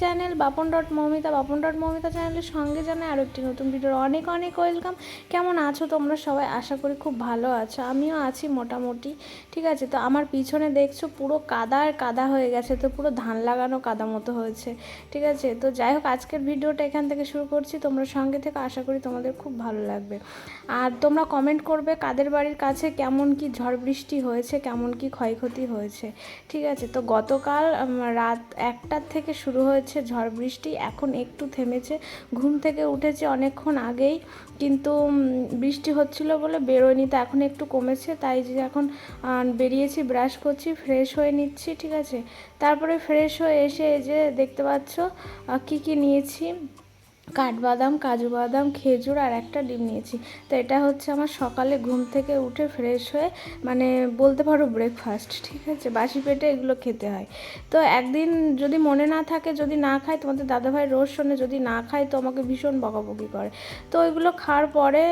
Channel Bapon dot Moumita Bapon dot Moumita চ্যানেলের সঙ্গে জানাই আরও একটি নতুন ভিডিওর অনেক অনেক ওয়েলকাম কেমন আছো তোমরা সবাই? আশা করি খুব ভালো আছো। আমিও আছি মোটামুটি, ঠিক আছে? তো আমার পিছনে দেখছ পুরো কাদা আর কাদা হয়ে গেছে, তো পুরো ধান লাগানো কাদা মতো হয়েছে, ঠিক আছে? তো যাই হোক, আজকের ভিডিওটা এখান থেকে শুরু করছি। তোমরা সঙ্গে থেকে, আশা করি তোমাদের খুব ভালো লাগবে। আর তোমরা কমেন্ট করবে কাদের বাড়ির কাছে কেমন কি ঝড় বৃষ্টি হয়েছে, কেমন কি ক্ষয়ক্ষতি হয়েছে, ঠিক আছে? তো গতকাল রাত একটার থেকে শুরু হয়েছে, ঝড় বৃষ্টি এখন একটু থেমেছে। ঘুম থেকে উঠেছে অনেকক্ষণ আগেই, কিন্তু বৃষ্টি হচ্ছিল বলে বেরোয়নি, তো এখন একটু কমেছে, তাই যে এখন বেরিয়েছি, ব্রাশ করছি, ফ্রেশ হয়ে নিচ্ছি, ঠিক আছে? তারপরে ফ্রেশ হয়ে এসে এই যে দেখতে পাচ্ছ কী কী কি নিয়েছি? কাঠবাদাম কাজু বাদাম খেজুর আর একটা ডিম নিয়েছি। তো এটা হচ্ছে আমার সকালে ঘুম থেকে উঠে ফ্রেশ হয়ে মানে বলতে পারো ব্রেকফাস্ট ঠিক আছে? বাসি পেটে এগুলো খেতে হয়। তো একদিন যদি মনে না থাকে, যদি না খাই তোমাদের দাদাভাই রোজ শোনে, যদি না খাই তো আমাকে ভীষণ বকাবকি করে। তো ওইগুলো খাওয়ার পরে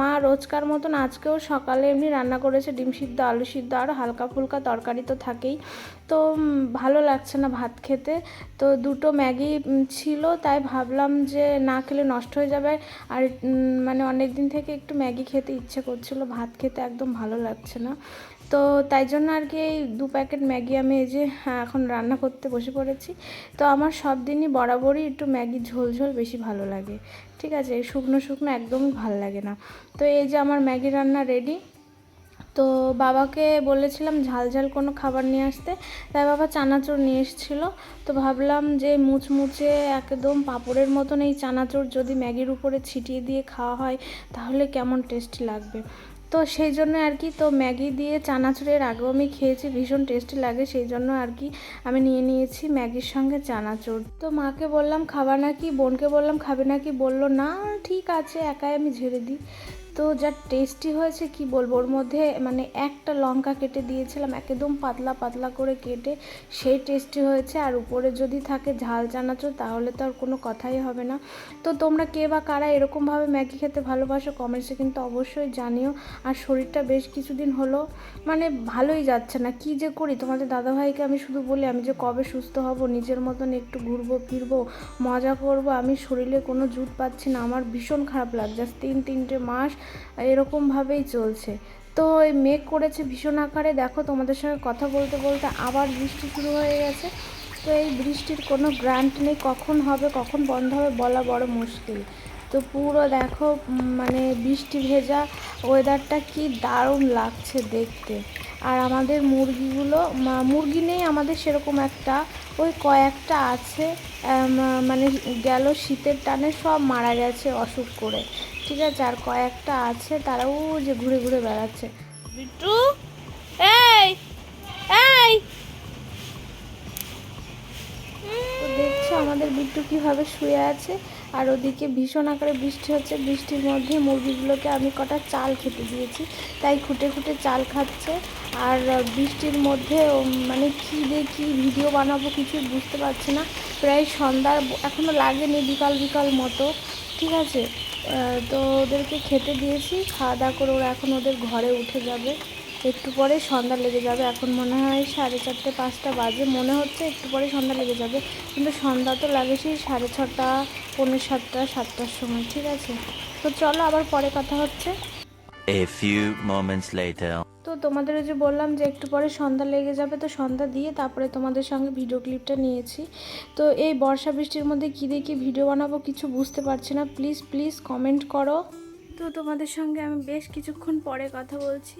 মা রোজকার মতন আজকেও সকালে এমনি রান্না করেছে, ডিম সিদ্ধ, আলু সিদ্ধ আর হালকা ফুলকা তরকারি তো থাকেই। তো ভালো লাগছে না ভাত খেতে। তো দুটো ম্যাগি ছিল, তাই ভাবলাম যে না খেলে নষ্ট হয়ে যাবে। আর মানে অনেক দিন থেকে একটু ম্যাগি খেতে ইচ্ছে করছিল ভাত খেতে একদম ভালো লাগছে না। তো তাই জন্য আর কি এই দু প্যাকেট ম্যাগি আমি এই যে হ্যাঁ, এখন রান্না করতে বসে পড়েছি। তো আমার সব দিনই বরাবরই একটু ম্যাগি ঝোল ঝোল বেশি ভালো লাগে। ঠিক আছে? শুকনো শুকনো একদমই ভালো লাগে না। তো এই যে আমার ম্যাগি রান্না রেডি তো বাবাকে বলেছিলাম ঝাল ঝাল কোনো খাবার নিয়ে আসতে, তাই বাবা চানাচুর নিয়ে এসেছিল। তো ভাবলাম যে মুচমুচে একদম পাঁপড়ের মতন এই চানাচুর যদি ম্যাগির উপরে ছিটিয়ে দিয়ে খাওয়া হয়, তাহলে কেমন টেস্ট লাগবে। তো সেই জন্য আর কি, তো ম্যাগি দিয়ে চানাচুরের আগেও আমি খেয়েছি, ভীষণ টেস্টি লাগে, সেই জন্য আর কি আমি নিয়ে নিয়েছি ম্যাগির সঙ্গে চানাচুর। তো মাকে বললাম, খাবা নাকি? বোনকে বললাম, খাবে নাকি? বলল, না, ঠিক আছে, একাই আমি ঝেড়ে দিই। তো যা টেস্টি হয়েছে, কি বলব, ওর মধ্যে মানে একটা লঙ্কা কেটে দিয়েছিলাম, একদম পাতলা পাতলা করে কেটে, সেই টেস্টি হয়েছে। আর উপরে যদি থাকে ঝাল চানাচুর, তাহলে তো আর কোনো কথাই হবে না। তো তোমরা কে বা কারা এরকমভাবে ম্যাগি খেতে ভালোবাসো, কমেন্টসে কিন্তু অবশ্যই জানিও। আর শরীরটা বেশ কিছুদিন হলো মানে ভালোই যাচ্ছে না। কি যে করি? তোমাদের দাদাভাইকে আমি শুধু বলি, আমি যে কবে সুস্থ হব, নিজের মতন একটু ঘুরবো, ফিরবো, মজা করব, আমি শরীরে কোনো জুত পাচ্ছি না। আমার ভীষণ খারাপ লাগছে। তিন, তিনটে মাস এরকমভাবেই চলছে। তো এই মেঘ করেছে ভীষণ আকারে। দেখো, তোমাদের সঙ্গে কথা বলতে বলতে আবার বৃষ্টি শুরু হয়ে গেছে। তো এই বৃষ্টির কোনো গ্রান্ট নেই। কখন হবে, কখন বন্ধ হবে, বলা বড় মুশকিল। তো পুরো দেখো মানে বৃষ্টি ভেজা ওয়েদারটা কি দারুণ লাগছে দেখতে। আর আমাদের মুরগিগুলো মুরগি নেই আমাদের সেরকম একটা, ওই কয়েকটা আছে মানে গেল শীতের টানে সব মারা গেছে অসুখ করে। ঠিক আছে, আর কয়েকটা আছে তারাও যে ঘুরে ঘুরে বেড়াচ্ছে। বিট্টু দেখছ আমাদের বিট্টু কীভাবে শুয়ে আছে? আর ওদিকে ভীষণ আকারে বৃষ্টি হচ্ছে। বৃষ্টির মধ্যে মুরগিগুলোকে আমি কটা চাল খেতে দিয়েছি। তাই খুঁটে খুঁটে চাল খাচ্ছে। আর বৃষ্টির মধ্যে মানে কী দিয়ে কী ভিডিও বানাবো কিছুই বুঝতে পারছি না। প্রায় সন্ধ্যার এখনও লাগেনি বিকাল বিকাল মতো। ঠিক আছে? তো ওদেরকে খেতে দিয়েছি। খাওয়া দাওয়া করে ওরা এখন ওদের ঘরে উঠে যাবে। একটু পরে সন্ধ্যা লেগে যাবে। এখন মনে হয় সাড়ে চারটে পাঁচটা বাজে। মনে হচ্ছে একটু পরে সন্ধ্যা লেগে যাবে। কিন্তু সন্ধ্যা তো লাগে সেই সাড়ে ছটা পৌনে সাতটা সাতটার সময় ঠিক আছে? তো চলো আবার পরে কথা হচ্ছে। A few moments later. তো তোমাদের ওই যে বললাম যে একটু পরে সন্ধ্যা লেগে যাবে তো সন্ধ্যা দিয়ে তারপরে তোমাদের সঙ্গে ভিডিও ক্লিপটা নিয়েছি। তো এই বর্ষা বৃষ্টির মধ্যে কী দিয়ে কী ভিডিও বানাবো কিছু বুঝতে পারছি না। প্লিজ প্লিজ কমেন্ট করো। তো তোমাদের সঙ্গে আমি বেশ কিছুক্ষণ পরে কথা বলছি।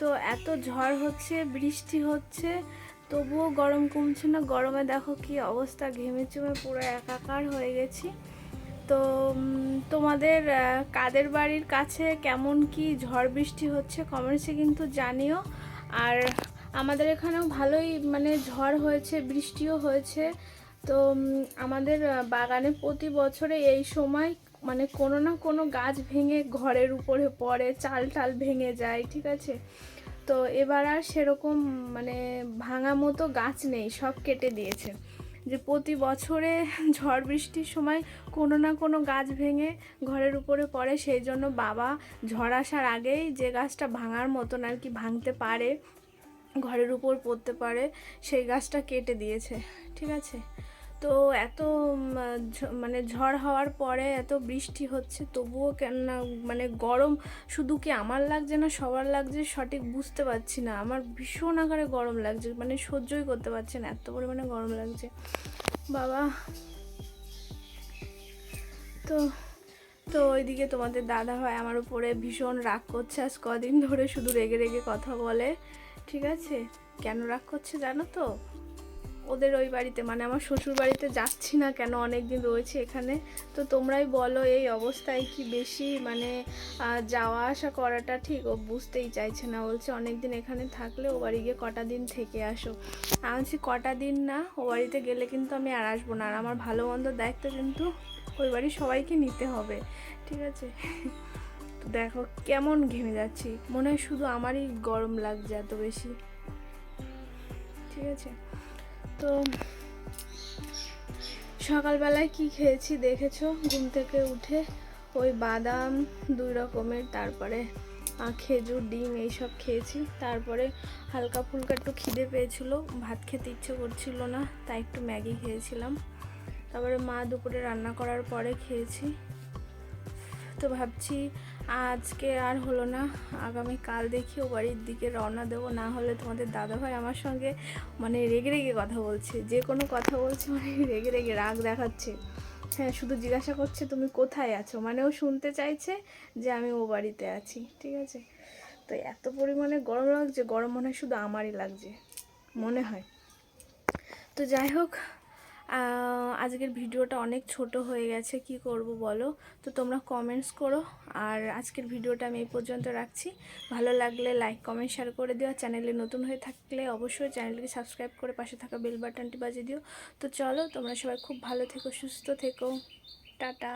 তো এত ঝড় হচ্ছে, বৃষ্টি হচ্ছে, তবুও গরম কমছে না। গরমে দেখো কি অবস্থা, ঘেমে চুমে পুরো একাকার হয়ে গেছি। তো তোমাদের কাদের বাড়ির কাছে কেমন কি ঝড় বৃষ্টি হচ্ছে কমেন্টসে কিন্তু জানিও। আর আমাদের এখানেও ভালোই মানে ঝড় হয়েছে, বৃষ্টিও হয়েছে। তো আমাদের বাগানে প্রতি বছরে এই সময় মানে কোনো না কোনো গাছ ভেঙে ঘরের উপরে পড়ে, চাল টাল ভেঙে যায়, ঠিক আছে? তো এবার আর সেরকম মানে ভাঙা মতো গাছ নেই, সব কেটে দিয়েছে। যে প্রতি বছরে ঝড় বৃষ্টির সময় কোনো না কোনো গাছ ভেঙে ঘরের উপরে পড়ে, সেই জন্য বাবা ঝড় আসার আগেই যে গাছটা ভাঙার মতন আর কি ভাঙতে পারে, ঘরের উপর পড়তে পারে, সেই গাছটা কেটে দিয়েছে, ঠিক আছে? তো এত মানে ঝড় হওয়ার পরে এত বৃষ্টি হচ্ছে, তবুও কেন না মানে গরম শুধু কি আমার লাগছে না সবার লাগছে সঠিক বুঝতে পারছি না। আমার ভীষণ আকারে গরম লাগছে মানে সহ্যই করতে পারছি না, এত পরিমাণে গরম লাগছে। বাবা। তো তো ওইদিকে তোমাদের দাদা ভাই আমার উপরে ভীষণ রাগ করছে, আজ কদিন ধরে শুধু রেগে রেগে কথা বলে, ঠিক আছে? কেন রাগ করছে জানো তো? ওদের ওই বাড়িতে মানে আমার শ্বশুর বাড়িতে যাচ্ছি না কেন অনেক দিন রয়েছে এখানে। তো তোমরাই বলো এই অবস্থায় কি বেশি মানে যাওয়া আসা করাটা ঠিক? ও বুঝতেই চাইছে না বলছে অনেক দিন এখানে থাকলে ও বাড়ি গিয়ে কটা দিন থেকে আসো। আমি বলছি, কটা দিন না? ও বাড়িতে গেলে কিন্তু আমি আর আসব না। আর আমার ভালো মন্দ দায়িত্ব কিন্তু ওই বাড়ির সবাইকে নিতে হবে, ঠিক আছে? দেখো কেমন ঘেমে যাচ্ছি। মনে হয় শুধু আমারই গরম লাগছে এত বেশি, ঠিক আছে? তো সকালবেলায় কি খেয়েছি দেখেছ? ঘুম থেকে উঠে ওই বাদাম, দুই রকমের, তারপরে খেজুর, ডিম এইসব খেয়েছি। তারপরে হালকা ফুলকা একটু খিদে পেয়েছিল, ভাত খেতে ইচ্ছে করছিল না, তাই একটু ম্যাগি খেয়েছিলাম। তারপরে মা দুপুরে রান্না করার পরে খেয়েছি। তো ভাবছি আজকে আর হলো না। আগামী কাল দেখি ও বাড়ির দিকে রওনা দেবো। না হলে তোমাদের দাদাভাই আমার সঙ্গে মানে রেগে রেগে কথা বলছে। যে কোনো কথা বলছে মানে রেগে রেগে রাগ দেখাচ্ছে। হ্যাঁ শুধু জিজ্ঞাসা করছে, তুমি কোথায় আছো? মানে ও শুনতে চাইছে যে আমি ও বাড়িতে আছি, ঠিক আছে? তো এত পরিমাণে গরম লাগছে, গরম মনে হয় শুধু আমারই লাগছে, মনে হয়। তো যাই হোক আজকের ভিডিওটা অনেক ছোট হয়ে গেছে, কি করব বলো? তো তোমরা কমেন্টস করো, আর আজকের ভিডিওটা আমি এই পর্যন্ত রাখছি। ভালো লাগলে লাইক কমেন্ট শেয়ার করে দিও। আর চ্যানেলে নতুন হয়ে থাকলে অবশ্যই চ্যানেলকে সাবস্ক্রাইব করে পাশে থাকা বেল বাটনটি বাজিয়ে দিও। তো চলো, তোমরা সবাই খুব ভালো থেকো, সুস্থ থেকো। টাটা।